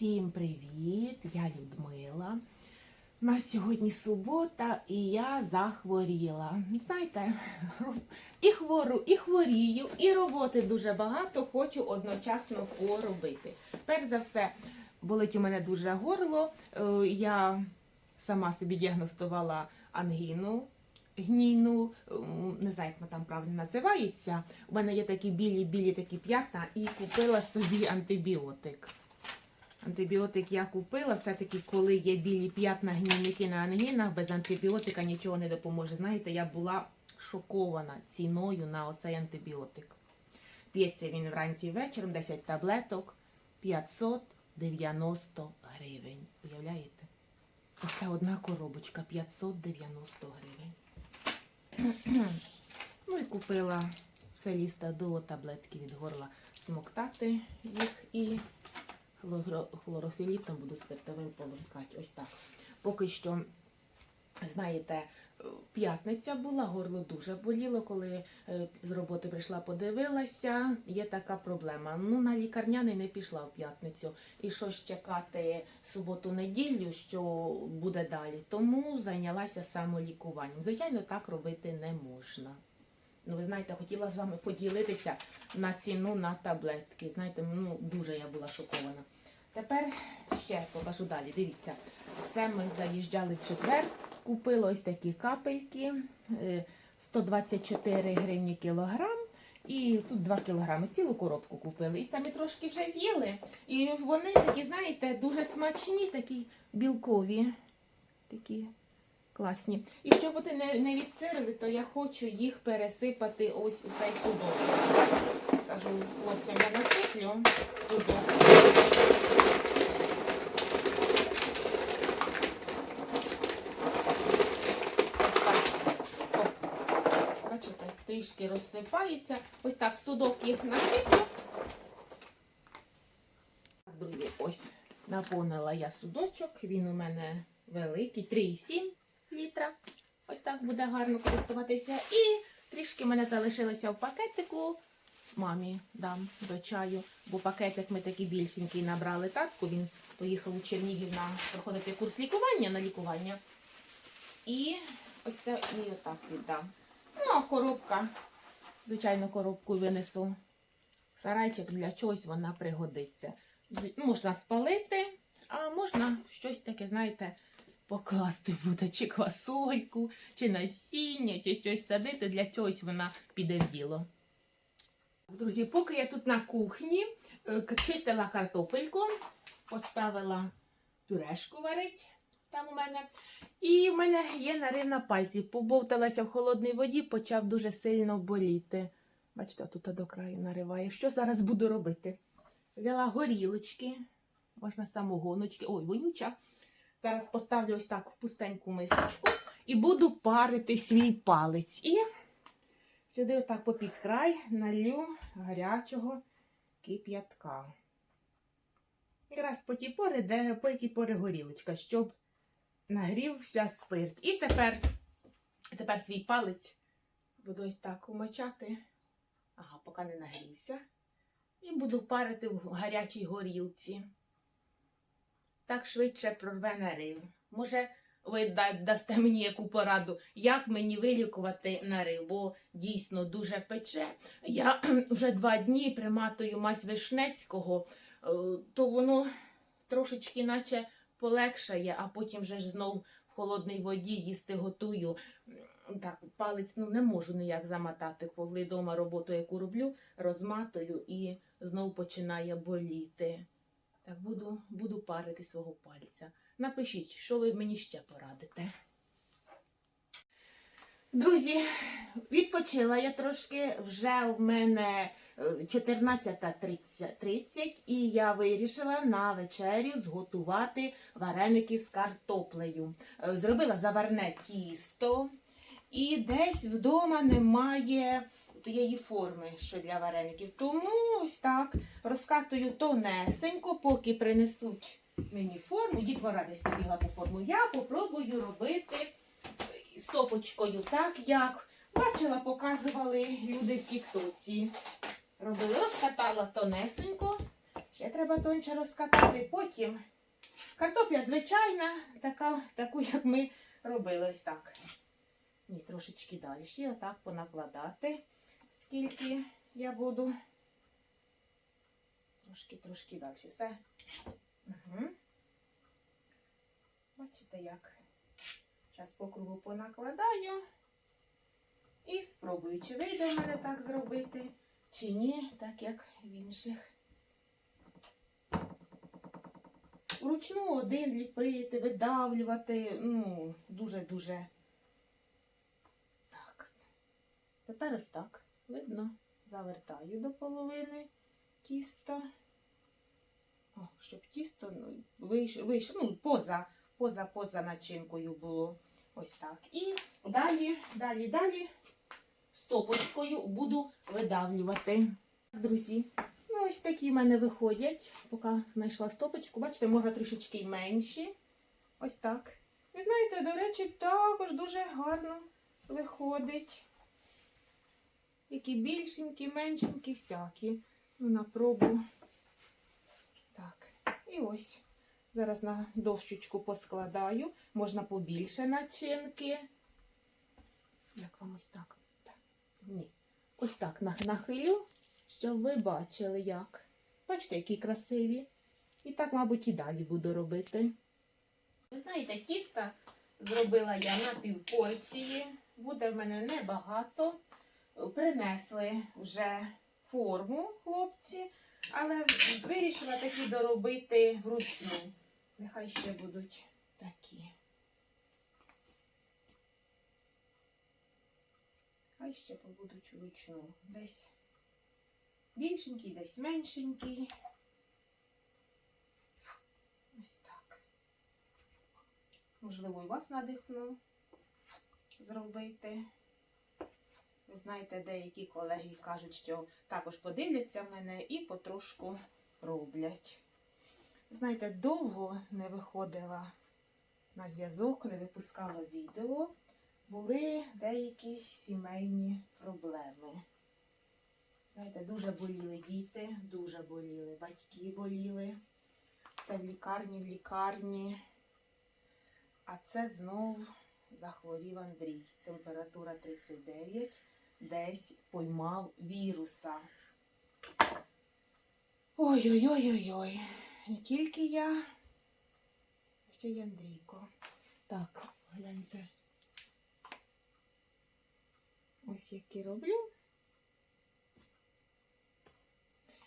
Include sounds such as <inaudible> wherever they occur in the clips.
Всім привіт! Я Людмила. У нас сьогодні субота, і я захворіла. Знаєте, <laughs> і хвору, і хворію, і роботи дуже багато, хочу одночасно поробити. Перш за все, болить у мене дуже горло. Е, Я сама собі діагностувала ангіну. Гнійну, не знаю, як вона там правильно називається. У мене є такі білі-білі такі п'ятна і купила собі антибіотик. Антибіотик я купила, все-таки, коли є білі п'ятна гнійники на ангінах, без антибіотика нічого не допоможе. Знаєте, я була шокована ціною на оцей антибіотик. П'ється він вранці вечором, 10 таблеток, 590 гривень. Уявляєте? Оце одна коробочка 590 гривень. <clears throat> ну і купила селіста до таблетки від горла смоктати їх і хлоро- хлорофілітом буду спиртовим полоскати. Ось так. Поки що, знаєте, п'ятниця була, горло дуже боліло, коли е, з роботи прийшла, подивилася, є така проблема. Ну, на лікарняний не пішла в п'ятницю. І що ж чекати суботу-неділю, що буде далі. Тому зайнялася самолікуванням. Звичайно, так робити не можна. Ну, ви знаєте, хотіла з вами поділитися на ціну на таблетки. Знаєте, ну дуже я була шокована. Тепер ще покажу далі. Дивіться, це ми заїжджали в четвер, купили ось такі капельки, е, 124 гривні кілограм. І тут 2 кілограми, цілу коробку купили. І це ми трошки вже з'їли. І вони такі, знаєте, дуже смачні, такі білкові, такі класні. І щоб вони не, не відсирили, то я хочу їх пересипати ось у цей судок. Кажу хлопцям, я насиплю судок. Бачите, трішки розсипається. Ось так судок їх насиплю. Друзі, ось наповнила я судочок. Він у мене великий, 3,7 літра. Ось так буде гарно користуватися. І трішки мене залишилося в пакетику. Мамі дам до чаю, бо пакетик ми такий більшенький набрали татку. Він поїхав у Чернігів на проходити курс лікування на лікування. І ось це і отак віддам. Ну, а коробка, звичайно, коробку винесу сарайчик, для чогось вона пригодиться. Ну, Можна спалити, а можна щось таке, знаєте, покласти буде, чи квасольку, чи насіння, чи щось садити, для чогось вона піде в діло. Друзі, поки я тут на кухні е, чистила картопельку, поставила пюрешку варить там у мене. І в мене є нарив на пальці. Побовталася в холодній воді, почав дуже сильно боліти. Бачите, тут до краю нариває. Що зараз буду робити? Взяла горілочки, можна самогоночки. Ой, вонюча. Зараз поставлю ось так в пустеньку мисочку і буду парити свій палець. І сюди отак попід край налью гарячого кип'ятка. Якраз по ті пори, де по які пори горілочка, щоб нагрівся спирт. І тепер, тепер свій палець буду ось так умочати. Ага, поки не нагрівся. І буду парити в гарячій горілці. Так швидше прорве нарив. Може, ви дасте мені яку пораду, як мені вилікувати нарив, бо дійсно дуже пече. Я <clears throat> вже два дні приматую мазь Вишнецького, е, то воно трошечки наче полегшає, а потім вже ж знов в холодній воді їсти готую. Так, палець ну, не можу ніяк замотати, коли вдома роботу, яку роблю, розматую і знов починає боліти. Так, буду, буду парити свого пальця. Напишіть, що ви мені ще порадите. Друзі, відпочила я трошки. Вже в мене е, 14.30 і я вирішила на вечерю зготувати вареники з картоплею. Е, Зробила заварне тісто, і десь вдома немає тієї форми, що для вареників. Тому ось так розкатую тонесенько, поки принесуть мені форму. Дітвора десь побігла по форму. Я попробую робити стопочкою, так як бачила, показували люди в Тіктоці. Робили, розкатала тонесенько. Ще треба тоньше розкатати. Потім картопля звичайна, така, таку, як ми робили ось так. Ні, трошечки далі. Отак понакладати, скільки я буду. Трошки, трошки далі. Все. Угу. Бачите, як? Зараз по кругу понакладаю. І спробую, чи вийде в мене так зробити, чи ні, так як в інших. Вручну один ліпити, видавлювати, ну, дуже-дуже. Так. Тепер ось так. Видно, завертаю до половини тісто. О, щоб тісто ну, вийшло, вийшло ну, поза, поза, поза начинкою було. Ось так. І далі, далі, далі стопочкою буду видавлювати. Друзі, ну ось такі в мене виходять. Поки знайшла стопочку, бачите, можна трішечки менші. Ось так. Ви знаєте, до речі, також дуже гарно виходить. Які більшенькі, меншенькі, всякі. Ну, на пробу. Так, і ось. Зараз на дощечку поскладаю. Можна побільше начинки. Як вам ось так? Ні. Ось так нахилю, щоб ви бачили, як. Бачите, які красиві. І так, мабуть, і далі буду робити. Ви знаєте, тіста зробила я на півпорції. Буде в мене небагато. Принесли вже форму хлопці, але вирішила такі доробити вручну. Нехай ще будуть такі. Хай ще побудуть вручну. Десь більшенький, десь меншенький. Ось так. Можливо, і вас надихну зробити. Знаєте, деякі колеги кажуть, що також подивляться мене і потрошку роблять. Знаєте, довго не виходила на зв'язок, не випускала відео. Були деякі сімейні проблеми. Знаєте, дуже боліли діти, дуже боліли, батьки боліли. Все в лікарні, в лікарні. А це знов захворів Андрій. Температура 39, десь поймав віруса. Ой-ой-ой-ой-ой. Не тільки я, а ще й Андрійко. Так, гляньте. Ось які роблю.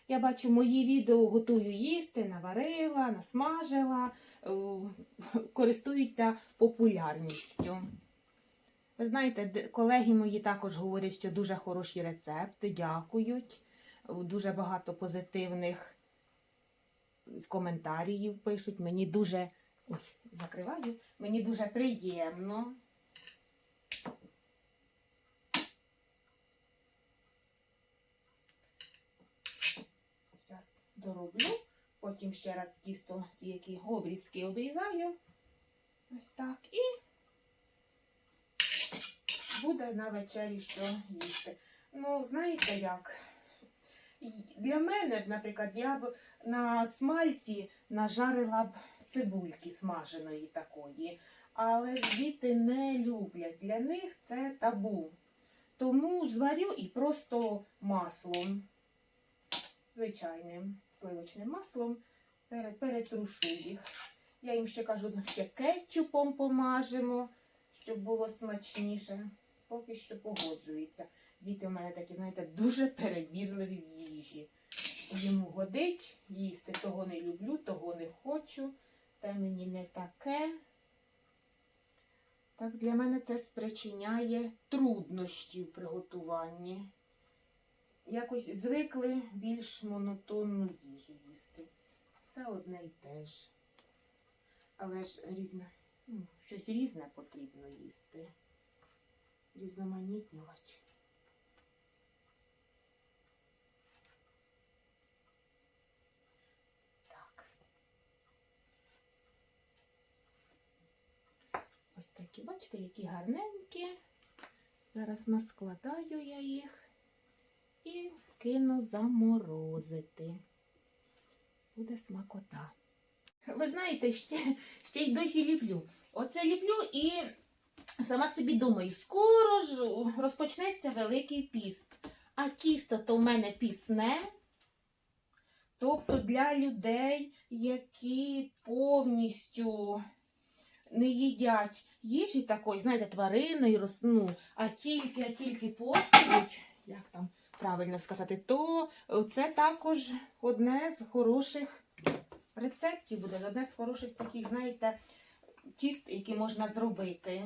Я бачу мої відео готую їсти, наварила, насмажила, е, користуються популярністю. Знаєте, колеги мої також говорять, що дуже хороші рецепти, дякують. Дуже багато позитивних коментарів пишуть. Мені дуже ой, закриваю, мені дуже приємно. Зараз дороблю, потім ще раз тісто, ті, які обрізки обрізаю. Ось так. І буде на вечері що їсти. Ну, знаєте як? Для мене, наприклад, я б на смальці нажарила б цибульки смаженої такої. Але ж діти не люблять. Для них це табу. Тому зварю і просто маслом, звичайним сливочним маслом, перетрушу їх. Я їм ще кажу, «Ну, ще кетчупом помажемо, щоб було смачніше. Поки що погоджується. Діти в мене такі, знаєте, дуже перебірливі в їжі. Йому годить їсти, того не люблю, того не хочу, те мені не таке. Так для мене це спричиняє труднощі в приготуванні. Якось звикли більш монотонну їжу їсти. Все одне й те ж. Але ж різне, ну, щось різне потрібно їсти. Різноманітнювати. Так. Ось такі, бачите, які гарненькі. Зараз наскладаю я їх і кину заморозити. буде смакота. Ви знаєте, ще, ще й досі ліплю. Оце ліплю і сама собі думаю, скоро ж розпочнеться Великий піст. А тісто то в мене пісне. Тобто для людей, які повністю не їдять їжі такої, знаєте, тваринної, роз- ну, а тільки, а тільки постують, як там правильно сказати, то це також одне з хороших рецептів буде, одне з хороших таких, знаєте, тіст, які можна зробити.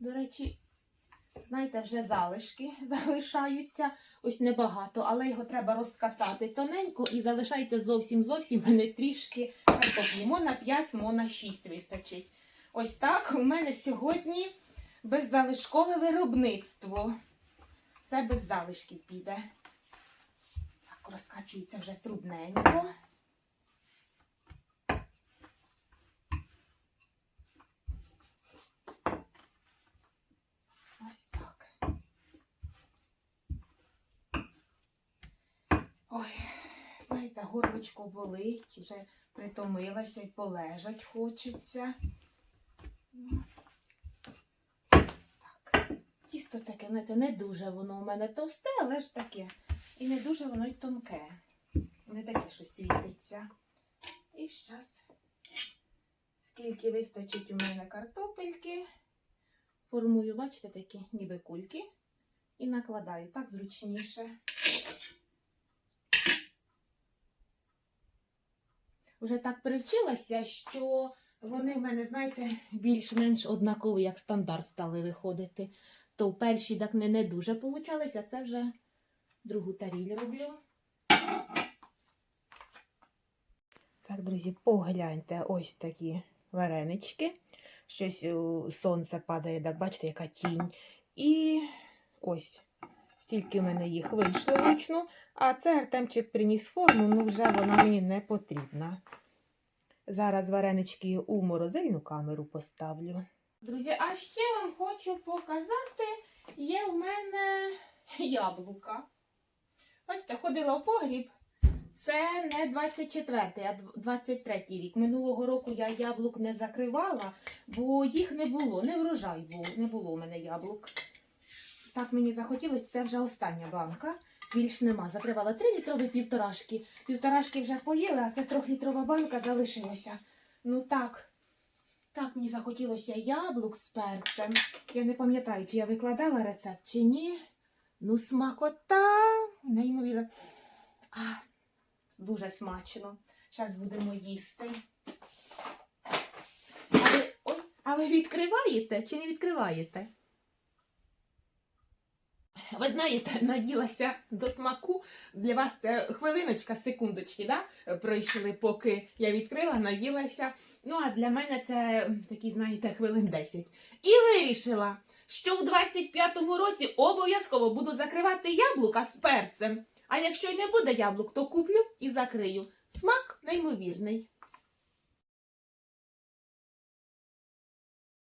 До речі, знаєте, вже залишки <laughs> залишаються. Ось небагато, але його треба розкатати тоненько і залишається зовсім зовсім <laughs> мене трішки картоплі. Мо на 5, мо на 6 вистачить. Ось так у мене сьогодні беззалишкове виробництво. Це без залишків піде. Розкачується вже трудненько. Ось так. Ой, знаєте, горличко болить, вже притомилася і полежать хочеться. Так, тісто таке, знаєте, не дуже воно у мене товсте, але ж таке. І не дуже воно й тонке. Не таке, що світиться. І зараз, скільки вистачить у мене картопельки, формую, бачите, такі ніби кульки. І накладаю так зручніше. Вже так привчилася, що вони в мене, знаєте, більш-менш однакові, як стандарт стали виходити. То в першій так не, не дуже получалось, а це вже другу таріль роблю. Так, друзі, погляньте, ось такі варенички. Щось о, сонце падає, так бачите, яка тінь. І ось стільки в мене їх вийшло вручну. А це Артемчик приніс форму, ну вже вона мені не потрібна. Зараз варенички у морозильну камеру поставлю. Друзі, а ще вам хочу показати, є в мене яблука. Бачите, ходила в погріб. Це не 24-й, а 23-й рік. Минулого року я яблук не закривала, бо їх не було, не врожай був, не було у мене яблук. Так мені захотілося, це вже остання банка. Більш нема. Закривала 3 літрові півторашки. Півторашки вже поїли, а це трьохлітрова банка залишилася. Ну так. Так мені захотілося яблук з перцем. Я не пам'ятаю, чи я викладала рецепт, чи ні. Ну, смакота, неймовірно. А, дуже смачно. Зараз будемо їсти. А ви, ой, а ви відкриваєте чи не відкриваєте? Ви знаєте, наділася до смаку. Для вас це хвилиночка, секундочки, да? пройшли, поки я відкрила, наїлася. Ну, а для мене це такі, знаєте, хвилин 10. І вирішила, що у 25-му році обов'язково буду закривати яблука з перцем. А якщо й не буде яблук, то куплю і закрию. Смак неймовірний.